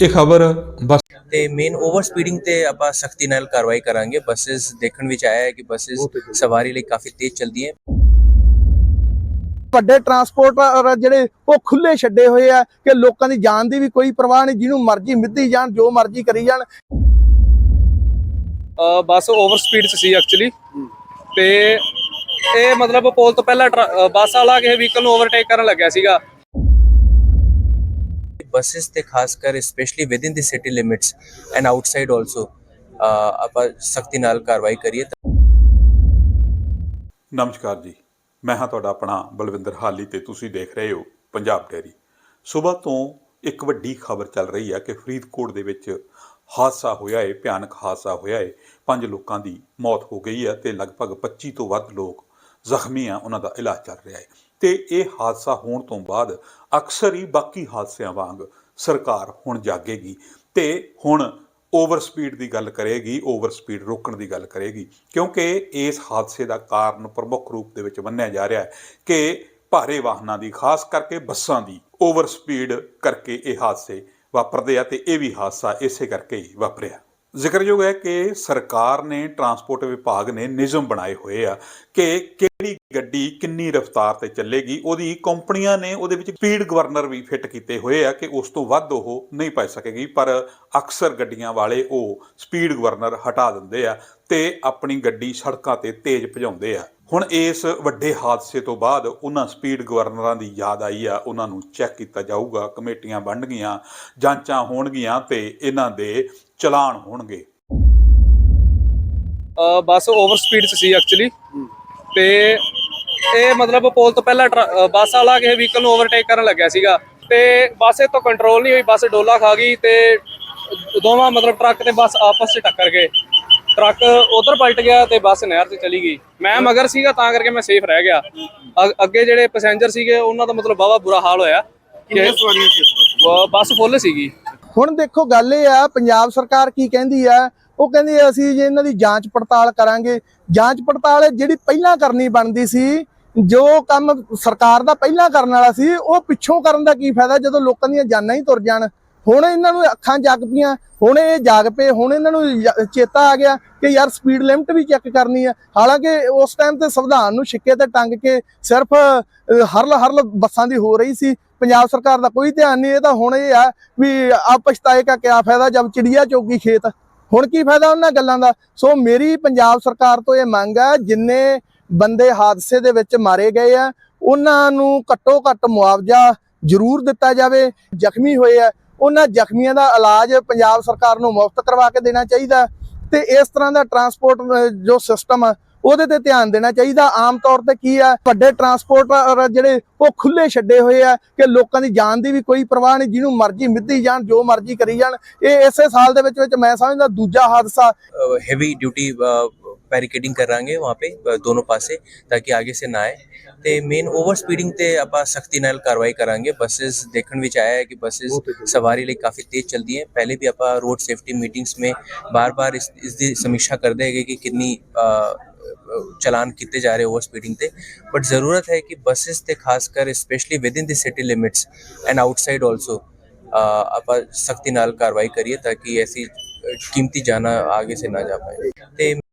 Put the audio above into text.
ਇਹ ਖਬਰ ਬਸ ਤੇ ਮੇਨ ਓਵਰ ਸਪੀਡਿੰਗ ਤੇ ਆਪਾਂ ਸਖਤੀ ਨਾਲ ਕਾਰਵਾਈ ਕਰਾਂਗੇ। ਬੱਸਸ ਦੇਖਣ ਵਿੱਚ ਆਇਆ ਹੈ ਕਿ ਬੱਸਸ ਸਵਾਰੀ ਲਈ ਕਾਫੀ ਤੇਜ਼ ਚਲਦੀਆਂ ਵੱਡੇ ਟਰਾਂਸਪੋਰਟਰ ਜਿਹੜੇ ਉਹ ਖੁੱਲੇ ਛੱਡੇ ਹੋਏ ਆ ਕਿ ਲੋਕਾਂ ਦੀ ਜਾਨ ਦੀ ਵੀ ਕੋਈ ਪਰਵਾਹ ਨਹੀਂ ਜਿਹਨੂੰ ਮਰਜ਼ੀ ਮਿੱਧੀ ਜਾਣ ਜੋ ਮਰਜ਼ੀ ਕਰੀ ਜਾਣ। ਅ, ਬੱਸ ਓਵਰ ਸਪੀਡ 'ਚ ਸੀ ਐਕਚੁਅਲੀ ਤੇ ਇਹ ਮਤਲਬ ਪੁਲ ਤੋਂ ਪਹਿਲਾਂ ਬੱਸ ਵਾਲਾ ਕਿਸੇ ਵਹੀਕਲ ਨੂੰ ਓਵਰਟੇਕ ਕਰਨ ਲੱਗਿਆ ਸੀਗਾ। ਬੱਸਸ ਤੇ ਖਾਸ ਕਰ specially within the city limits and outside also ਆਪਾਂ ਸਖਤੀ ਨਾਲ ਕਾਰਵਾਈ ਕਰੀਏ ਨਮਸਕਾਰ ਜੀ। ਮੈਂ ਹਾਂ ਤੁਹਾਡਾ ਆਪਣਾ ਬਲਵਿੰਦਰ ਹਾਲੀ ਤੇ ਤੁਸੀਂ ਦੇਖ ਰਹੇ ਹੋ ਪੰਜਾਬ ਡੇਰੀ ਸਵੇਰ ਤੋਂ ਇੱਕ ਵੱਡੀ ਖਬਰ ਚੱਲ ਰਹੀ ਹੈ ਕਿ ਫਰੀਦਕੋਟ ਦੇ ਵਿੱਚ ਹਾਦਸਾ ਹੋਇਆ ਹੈ ਭਿਆਨਕ ਹਾਦਸਾ ਹੋਇਆ ਹੈ ਪੰਜ ਲੋਕਾਂ ਦੀ ਮੌਤ ਹੋ ਗਈ ਹੈ ਤੇ ਲਗਭਗ 25 ਤੋਂ ਵੱਧ ਲੋਕ ਜ਼ਖਮੀ ਆ, ਉਹਨਾਂ ਦਾ ਇਲਾਜ ਚੱਲ ਰਿਹਾ ਹੈ ਤੇ ਇਹ ਹਾਦਸਾ ਹੋਣ ਤੋਂ ਬਾਅਦ ਅਕਸਰ ਹੀ ਬਾਕੀ ਹਾਦਸਿਆਂ ਵਾਂਗ ਸਰਕਾਰ ਹੁਣ ਜਾਗੇਗੀ ਤੇ ਹੁਣ ਓਵਰ ਸਪੀਡ ਦੀ ਗੱਲ ਕਰੇਗੀ, ਓਵਰ ਸਪੀਡ ਰੋਕਣ ਦੀ ਗੱਲ ਕਰੇਗੀ, ਕਿਉਂਕਿ ਇਸ ਹਾਦਸੇ ਦਾ ਕਾਰਨ ਪ੍ਰਮੁੱਖ ਰੂਪ ਦੇ ਵਿੱਚ ਮੰਨਿਆ ਜਾ ਰਿਹਾ ਹੈ ਕਿ ਭਾਰੇ ਵਾਹਨਾਂ ਦੀ, ਖਾਸ ਕਰਕੇ ਬੱਸਾਂ ਦੀ ਓਵਰ ਸਪੀਡ ਕਰਕੇ ਇਹ ਹਾਦਸੇ ਵਾਪਰਦੇ ਆ ਤੇ ਇਹ ਵੀ ਹਾਦਸਾ ਇਸੇ ਕਰਕੇ ਹੀ ਵਾਪਰਿਆ। ਜ਼ਿਕਰਯੋਗ ਹੈ ਕਿ ਸਰਕਾਰ ਨੇ ਟਰਾਂਸਪੋਰਟ ਵਿਭਾਗ ਨੇ ਨਿਯਮ ਬਣਾਏ ਹੋਏ ਆ ਕਿ ਕਿਹੜੀ ਗੱਡੀ ਕਿੰਨੀ ਰਫ਼ਤਾਰ ਤੇ ਚੱਲੇਗੀ ਉਹਦੀ ਕੰਪਨੀਆਂ ਨੇ ਉਹਦੇ ਵਿੱਚ ਸਪੀਡ ਗਵਰਨਰ ਵੀ ਫਿੱਟ ਕੀਤੇ ਹੋਏ ਆ ਕਿ ਉਸ ਤੋਂ ਵੱਧ ਉਹ ਨਹੀਂ ਪੈ ਸਕੇਗੀ ਪਰ ਅਕਸਰ ਗੱਡੀਆਂ ਵਾਲੇ ਉਹ ਸਪੀਡ ਗਵਰਨਰ ਹਟਾ ਦਿੰਦੇ ਆ ਤੇ ਆਪਣੀ ਗੱਡੀ ਸੜਕਾਂ ਤੇ ਤੇਜ਼ ਭਜਾਉਂਦੇ ਆ। ਹੁਣ ਇਸ ਵੱਡੇ ਹਾਦਸੇ ਤੋਂ ਬਾਅਦ ਉਹਨਾਂ ਸਪੀਡ ਗਵਰਨਰਾਂ ਦੀ ਯਾਦ ਆਈ ਆ ਉਹਨਾਂ ਨੂੰ ਚੈੱਕ ਕੀਤਾ ਜਾਊਗਾ ਕਮੇਟੀਆਂ ਬਣਨਗੀਆਂ ਜਾਂਚਾਂ ਹੋਣਗੀਆਂ ਤੇ ਇਹਨਾਂ ਦੇ ਚਲਾਨ ਹੋਣਗੇ। ਅ, ਬੱਸ ਓਵਰ ਸਪੀਡ 'ਚ ਸੀ ਐਕਚੁਅਲੀ ਤੇ ਇਹ ਮਤਲਬ ਪੁਲ ਤੋਂ ਪਹਿਲਾਂ ਬੱਸ ਵਾਲਾ ਕਿਸੇ ਵਹੀਕਲ ਨੂੰ ਓਵਰਟੇਕ ਕਰਨ ਲੱਗਿਆ ਸੀਗਾ ਤੇ ਬੱਸ ਇਹ ਤੋਂ ਕੰਟਰੋਲ ਨਹੀਂ ਹੋਈ ਬੱਸ ਡੋਲਾ ਖਾ ਗਈ ਤੇ ਦੋਵਾਂ ਮਤਲਬ ਟਰੱਕ ਤੇ ਬੱਸ ਆਪਸ 'ਚ ਟੱਕਰ ਗਏ। ਟਰੱਕ ਉਧਰ ਪਲਟ ਗਿਆ ਤੇ ਬੱਸ ਨਹਿਰ ਤੇ ਚਲੀ ਗਈ। ਮੈਂ ਮਗਰ ਸੀਗਾ ਤਾਂ ਕਰਕੇ ਮੈਂ ਸੇਫ ਰਹਿ ਗਿਆ। ਅੱਗੇ ਜਿਹੜੇ ਪੈਸੇਂਜਰ ਸੀਗੇ ਉਹਨਾਂ ਦਾ ਮਤਲਬ ਬਾਵਾ ਬੁਰਾ ਹਾਲ ਹੋਇਆ। ਕਿੰਨੇ ਸਵਾਰੀਆਂ ਸੀ ਬੱਸ ਫੁੱਲ ਸੀਗੀ। ਹੁਣ ਦੇਖੋ ਗੱਲ ਇਹ ਆ, ਪੰਜਾਬ ਸਰਕਾਰ ਕੀ ਕਹਿੰਦੀ ਆ? ਉਹ ਕਹਿੰਦੀ ਅਸੀਂ ਜੇ ਇਹਨਾਂ ਦੀ ਜਾਂਚ ਪੜਤਾਲ ਕਰਾਂਗੇ। ਜਾਂਚ ਪੜਤਾਲ ਜਿਹੜੀ ਪਹਿਲਾਂ ਕਰਨੀ ਬਣਦੀ ਸੀ, ਜੋ ਕੰਮ ਸਰਕਾਰ ਦਾ ਪਹਿਲਾਂ ਕਰਨ ਵਾਲਾ ਸੀ, ਉਹ ਪਿੱਛੋਂ ਕਰਨ ਦਾ ਕੀ ਫਾਇਦਾ? ਜਦੋਂ ਲੋਕਾਂ ਦੀਆਂ ਜਾਨਾਂ ਹੀ ਤੁਰ ਜਾਣ। ਹੁਣ ਇਹਨਾਂ ਨੂੰ ਅੱਖਾਂ ਜਗ ਪਈਆਂ। ਹੁਣ ਇਹ ਜਾਗ ਪਏ। ਹੁਣ ਇਹਨਾਂ ਨੂੰ ਚੇਤਾ ਆ ਗਿਆ ਕਿ ਯਾਰ ਸਪੀਡ ਲਿਮਟ ਵੀ ਚੈੱਕ ਕਰਨੀ ਆ। ਹਾਲਾਂਕਿ ਉਸ ਟਾਈਮ ਤੇ ਸੰਵਿਧਾਨ ਨੂੰ ਛਿੱਕੇ ਤੇ ਟੰਗ ਕੇ ਸਿਰਫ ਹਰਲ ਹਰਲ ਬੱਸਾਂ ਦੀ ਹੋ ਰਹੀ ਸੀ। ਪੰਜਾਬ ਸਰਕਾਰ ਦਾ ਕੋਈ ਧਿਆਨ ਨਹੀਂ, ਇਹ ਤਾਂ ਹੁਣ ਇਹ ਆ ਵੀ ਆ ਪਛਤਾਏ ਕਾ ਕਿਆ ਫਾਇਦਾ, ਜਦ ਚਿੜੀਆ ਚੋਗੀ ਖੇਤ, ਹੁਣ ਕੀ ਫਾਇਦਾ ਉਹਨਾਂ ਗੱਲਾਂ ਦਾ? ਸੋ ਮੇਰੀ ਪੰਜਾਬ ਸਰਕਾਰ ਤੋਂ ਇਹ ਮੰਗ ਹੈ ਜਿੰਨੇ ਬੰਦੇ ਹਾਦਸੇ ਦੇ ਵਿੱਚ ਮਾਰੇ ਗਏ ਆ, ਉਹਨਾਂ ਨੂੰ ਘੱਟੋ ਘੱਟ ਮੁਆਵਜ਼ਾ ਜ਼ਰੂਰ ਦਿੱਤਾ ਜਾਵੇ, ਜ਼ਖਮੀ ਹੋਏ ਆ। ਉਹਨਾਂ ਜ਼ਖਮੀਆਂ ਦਾ ਇਲਾਜ ਪੰਜਾਬ ਸਰਕਾਰ ਨੂੰ ਮੁਫਤ ਕਰਵਾ ਕੇ ਦੇਣਾ ਚਾਹੀਦਾ। ਤੇ ਇਸ ਤਰ੍ਹਾਂ ਦਾ ਟਰਾਂਸਪੋਰਟ ਜੋ ਸਿਸਟਮ ਆ ਉਹਦੇ ਤੇ ਧਿਆਨ ਦੇਣਾ ਚਾਹੀਦਾ। ਆਮ ਤੌਰ ਤੇ ਕੀ ਆ ਵੱਡੇ ਟਰਾਂਸਪੋਰਟਰ ਜਿਹੜੇ ਉਹ ਖੁੱਲੇ ਛੱਡੇ ਹੋਏ ਆ ਕਿ ਲੋਕਾਂ ਦੀ ਜਾਨ ਦੀ ਵੀ ਕੋਈ ਪਰਵਾਹ ਨਹੀਂ ਜਿਹਨੂੰ ਮਰਜ਼ੀ ਮਿੱਧੀ ਜਾਣ ਜੋ ਮਰਜ਼ੀ ਕਰੀ ਜਾਣ। ਇਹ ਇਸੇ ਸਾਲ ਦੇ ਵਿੱਚ ਵਿੱਚ ਮੈਂ ਸਮਝਦਾ ਦੂਜਾ ਹਾਦਸਾ ਹੈਵੀ ਡਿਊਟੀ ਪੈਰੀਕੇਡਿੰਗ ਕਰਾਂਗੇ ਵਾਂ ਪੇ ਦੋਨੋਂ ਪਾਸੇ ਤਾਂ ਕਿ ਅੱਗੇ ਸੇ ਨਾ ਆਏ। ਤੇ ਮੇਨ ਓਵਰ ਸਪੀਡਿੰਗ ਤੇ ਆਪਾਂ ਸਖਤੀ ਨਾਲ ਕਾਰਵਾਈ ਕਰਾਂਗੇ। ਬੱਸਸ ਦੇਖਣ ਵਿੱਚ ਆਇਆ ਹੈ ਕਿ ਬੱਸਸ ਸਵਾਰੀ ਲਈ ਕਾਫੀ ਤੇਜ਼ ਚਲਦੀ ਹੈ। ਪਹਿਲੇ ਵੀ ਆਪਾਂ ਰੋਡ ਸੇਫਟੀ ਮੀਟਿੰਗਸ ਮੇ ਬਾਰ-ਬਾਰ ਇਸ ਦੀ ਸਮੀਖਿਆ ਕਰਦੇ ਹੈਗੇ ਕਿ ਕਿੰਨੀ चलान किए जा रहे ओवर स्पीडिंग से बट ज़रूरत है कि बसेस से खासकर specially within the city limits and outside also आप सख्ती नाल कार्रवाई करिए ताकि ऐसी कीमती जाना आगे से ना जा पाए।